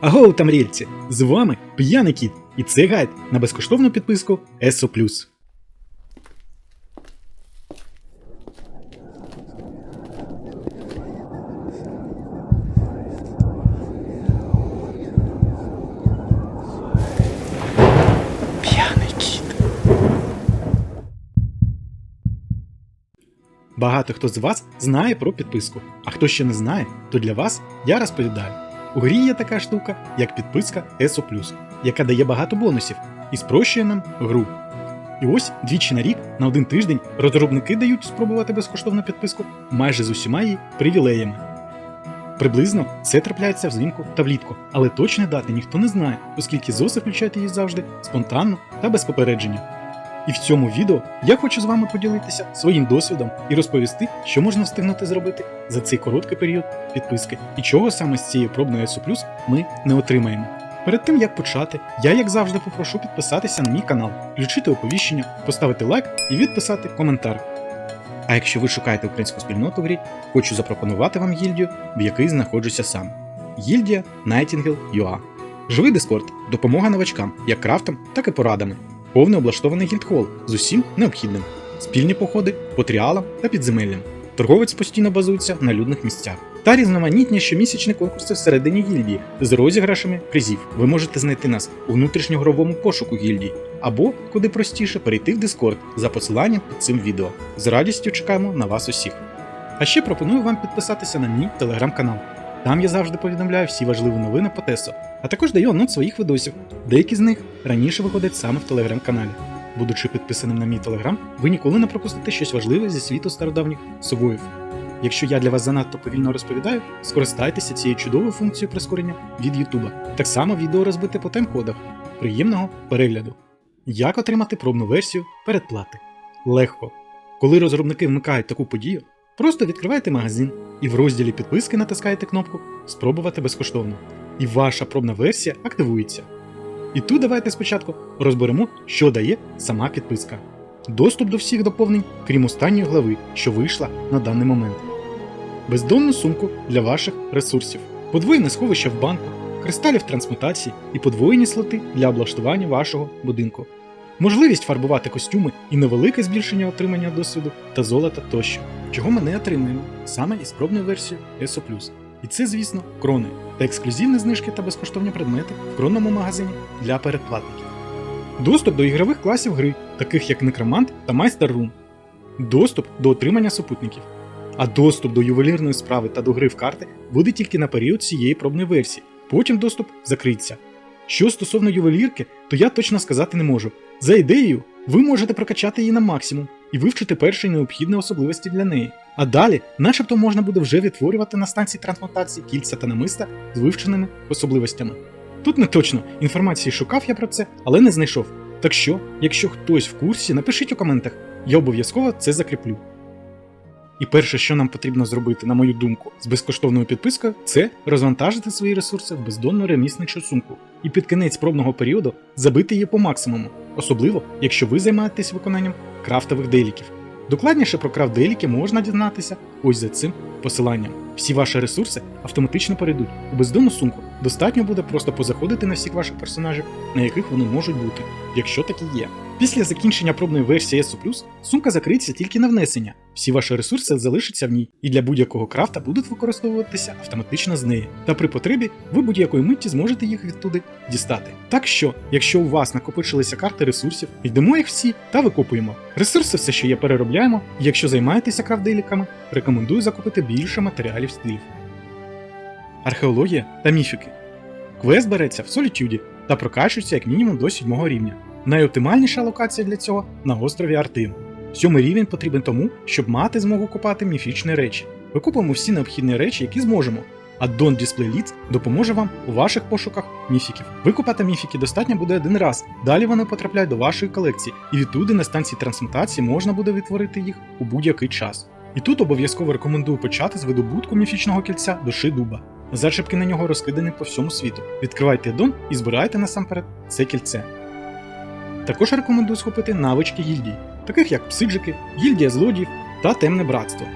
Агоу там рільці! З вами П'яний Кіт, і це гайд на безкоштовну підписку ESO+. П'яний кіт. Багато хто з вас знає про підписку, а хто ще не знає, то для вас я розповідаю. У грі є така штука, як підписка ESO+, яка дає багато бонусів і спрощує нам гру. І ось двічі на рік на один тиждень розробники дають спробувати безкоштовну підписку майже з усіма її привілеями. Приблизно це трапляється взимку та влітку, але точної дати ніхто не знає, оскільки ЗОСи включають її завжди спонтанно та без попередження. І в цьому відео я хочу з вами поділитися своїм досвідом і розповісти, що можна встигнути зробити за цей короткий період підписки і чого саме з цією пробною SO+, ми не отримаємо. Перед тим як почати, я як завжди попрошу підписатися на мій канал, включити оповіщення, поставити лайк і відписати коментар. А якщо ви шукаєте українську спільноту в грі, хочу запропонувати вам гільдію, в якій знаходжуся сам. Гільдія Nightingale.ua. Живий дискорд, допомога новачкам, як крафтом, так і порадами. Повний облаштований гільдхол з усім необхідним, спільні походи по тріалам та підземеллям. Торговець постійно базується на людних місцях. Та різноманітні щомісячні конкурси всередині гільдії з розіграшами призів. Ви можете знайти нас у внутрішньогровому пошуку гільдії, або, куди простіше, перейти в Discord за посиланням під цим відео. З радістю чекаємо на вас усіх. А ще пропоную вам підписатися на мій телеграм-канал. Там я завжди повідомляю всі важливі новини по ТЕСО, а також даю анонс своїх видосів. Деякі з них раніше виходять саме в телеграм-каналі. Будучи підписаним на мій телеграм, ви ніколи не пропустите щось важливе зі світу стародавніх сувоїв. Якщо я для вас занадто повільно розповідаю, скористайтеся цією чудовою функцією прискорення від Ютуба. Так само відео розбите по тайм-кодах. Приємного перегляду. Як отримати пробну версію передплати? Легко. Коли розробники вмикають таку подію, просто відкривайте магазин і в розділі підписки натискаєте кнопку Спробувати безкоштовно. І ваша пробна версія активується. І тут давайте спочатку розберемо, що дає сама підписка. Доступ до всіх доповнень, крім останньої глави, що вийшла на даний момент. Бездонну сумку для ваших ресурсів, подвоєне сховище в банку, кристалів трансмутації і подвоєні слоти для облаштування вашого будинку. Можливість фарбувати костюми і невелике збільшення отримання досвіду та золота тощо, чого ми не отримаємо саме із пробною версією ESO+. І це, звісно, крони та ексклюзивні знижки та безкоштовні предмети в кронному магазині для передплатників. Доступ до ігрових класів гри, таких як Некромант та Майстер Рун. Доступ до отримання супутників. А доступ до ювелірної справи та до гри в карти буде тільки на період цієї пробної версії, потім доступ закриється. Що стосовно ювелірки, то я точно сказати не можу. За ідеєю, ви можете прокачати її на максимум і вивчити перші необхідні особливості для неї. А далі, начебто, можна буде вже відтворювати на станції трансмутації кільця та намиста з вивченими особливостями. Тут не точно інформації шукав я про це, але не знайшов. Так що, якщо хтось в курсі, напишіть у коментах, я обов'язково це закріплю. І перше, що нам потрібно зробити, на мою думку, з безкоштовною підпискою, це розвантажити свої ресурси в бездонну ремісничу сумку і під кінець пробного періоду забити її по максимуму, особливо якщо ви займаєтесь виконанням крафтових деліків. Докладніше про крафт деліки можна дізнатися ось за цим посиланням. Всі ваші ресурси автоматично перейдуть у бездонну сумку. Достатньо буде просто позаходити на всіх ваших персонажів, на яких вони можуть бути, якщо такі є. Після закінчення пробної версії ESO+, сумка закриється тільки на внесення. Всі ваші ресурси залишаться в ній, і для будь-якого крафта будуть використовуватися автоматично з неї. Та при потребі ви будь-якої митті зможете їх відтуди дістати. Так що, якщо у вас накопичилися карти ресурсів, йдемо їх всі та викопуємо. Ресурси все, що є, переробляємо, і якщо займаєтеся крафтделіками, рекомендую закупити більше матеріалів стилів. Археологія та міфіки. Квест береться в солітюді та прокачується як мінімум до 7 рівня. Найоптимальніша локація для цього на острові Артин. Сьомий рівень потрібен тому, щоб мати змогу купати міфічні речі. Викупимо всі необхідні речі, які зможемо. А Don't Display Leads допоможе вам у ваших пошуках міфіків. Викупати міфіки достатньо буде один раз. Далі вони потрапляють до вашої колекції, і відтуди на станції трансмутації можна буде відтворити їх у будь-який час. І тут обов'язково рекомендую почати з видобутку міфічного кільця душі дуба. Зачепки на нього розкидані по всьому світу. Відкривайте дом і збирайте насамперед це кільце. Також рекомендую схопити навички гільдій, таких як псиджики, гільдія злодіїв та темне братство.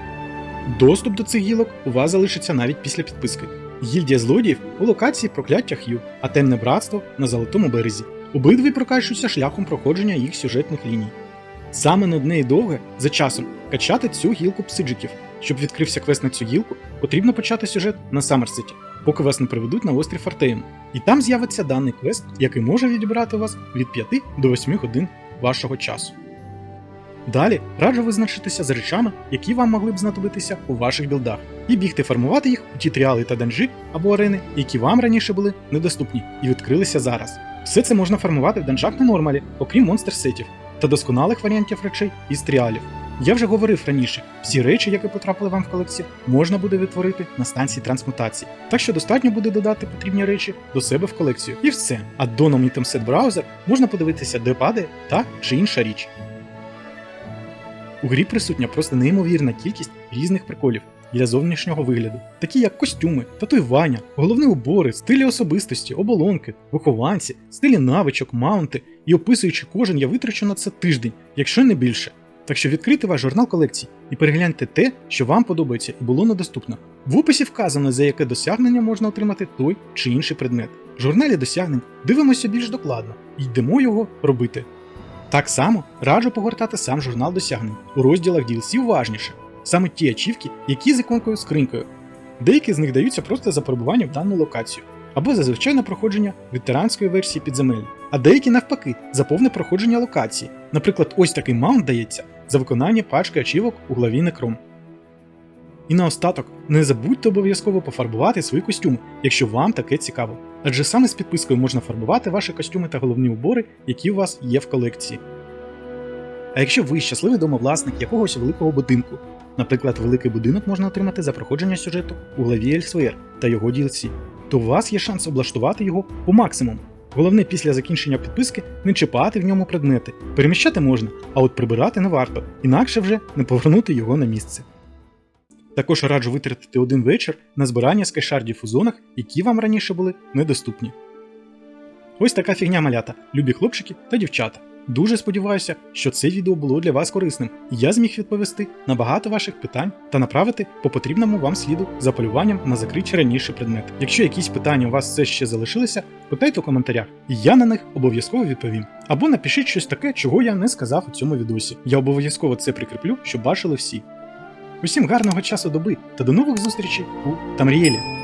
Доступ до цих гілок у вас залишиться навіть після підписки. гільдія злодіїв у локації прокляття Х'ю, а темне братство на золотому березі. Обидві прокачуються шляхом проходження їх сюжетних ліній. Саме нудне і довге за часом качати цю гілку псиджиків. Щоб відкрився квест на цю гілку, потрібно почати сюжет на Саммерсеті, поки вас не приведуть на острів Артеєм. І там з'явиться даний квест, який може відібрати вас від 5 до 8 годин вашого часу. Далі раджу визначитися з речами, які вам могли б знадобитися у ваших білдах, і бігти формувати їх у ті тріали та данжі або арени, які вам раніше були недоступні і відкрилися зараз. Все це можна формувати в данжах на нормалі, окрім монстр-сетів та досконалих варіантів речей із тріалів. Я вже говорив раніше, всі речі, які потрапили вам в колекцію, можна буде відтворити на станції трансмутації. Так що достатньо буде додати потрібні речі до себе в колекцію. І все. А до Item браузер можна подивитися, де падає та чи інша річ. У грі присутня просто неймовірна кількість різних приколів для зовнішнього вигляду, такі як костюми, татуювання, головні убори, стилі особистості, оболонки, вихованці, стилі навичок, маунти, і описуючи кожен, я витрачу на це тиждень, якщо не більше. Так що відкрийте ваш журнал колекцій і перегляньте те, що вам подобається і було недоступно. В описі вказано, за яке досягнення можна отримати той чи інший предмет. В журналі досягнень дивимося більш докладно і йдемо його робити. Так само раджу погортати сам журнал досягнень у розділах DLC уважніше, саме ті ачівки, які з іконкою скринькою. Деякі з них даються просто за перебування в дану локацію, або за звичайне проходження ветеранської версії підземель, а деякі навпаки за повне проходження локації. Наприклад, ось такий маунт дається за виконання пачки ачівок у главі Некром. І наостаток, не забудьте обов'язково пофарбувати свої костюми, якщо вам таке цікаво. Адже саме з підпискою можна фарбувати ваші костюми та головні убори, які у вас є в колекції. А якщо ви щасливий домовласник якогось великого будинку, наприклад, великий будинок можна отримати за проходження сюжету у главі Ельсвер та його DLC, то у вас є шанс облаштувати його по максимуму. Головне після закінчення підписки не чіпати в ньому предмети. Переміщати можна, а от прибирати не варто, інакше вже не повернути його на місце. Також раджу витратити один вечір на збирання скайшардів у зонах, які вам раніше були недоступні. Ось така фігня малята, любі хлопчики та дівчата. Дуже сподіваюся, що це відео було для вас корисним, і я зміг відповісти на багато ваших питань та направити по потрібному вам сліду за полюванням на закриті раніше предмети. Якщо якісь питання у вас все ще залишилися, питайте у коментарях, і я на них обов'язково відповім. Або напишіть щось таке, чого я не сказав у цьому відосі. Я обов'язково це прикріплю, щоб бачили всі. Усім гарного часу доби та до нових зустрічей у Тамрієлі!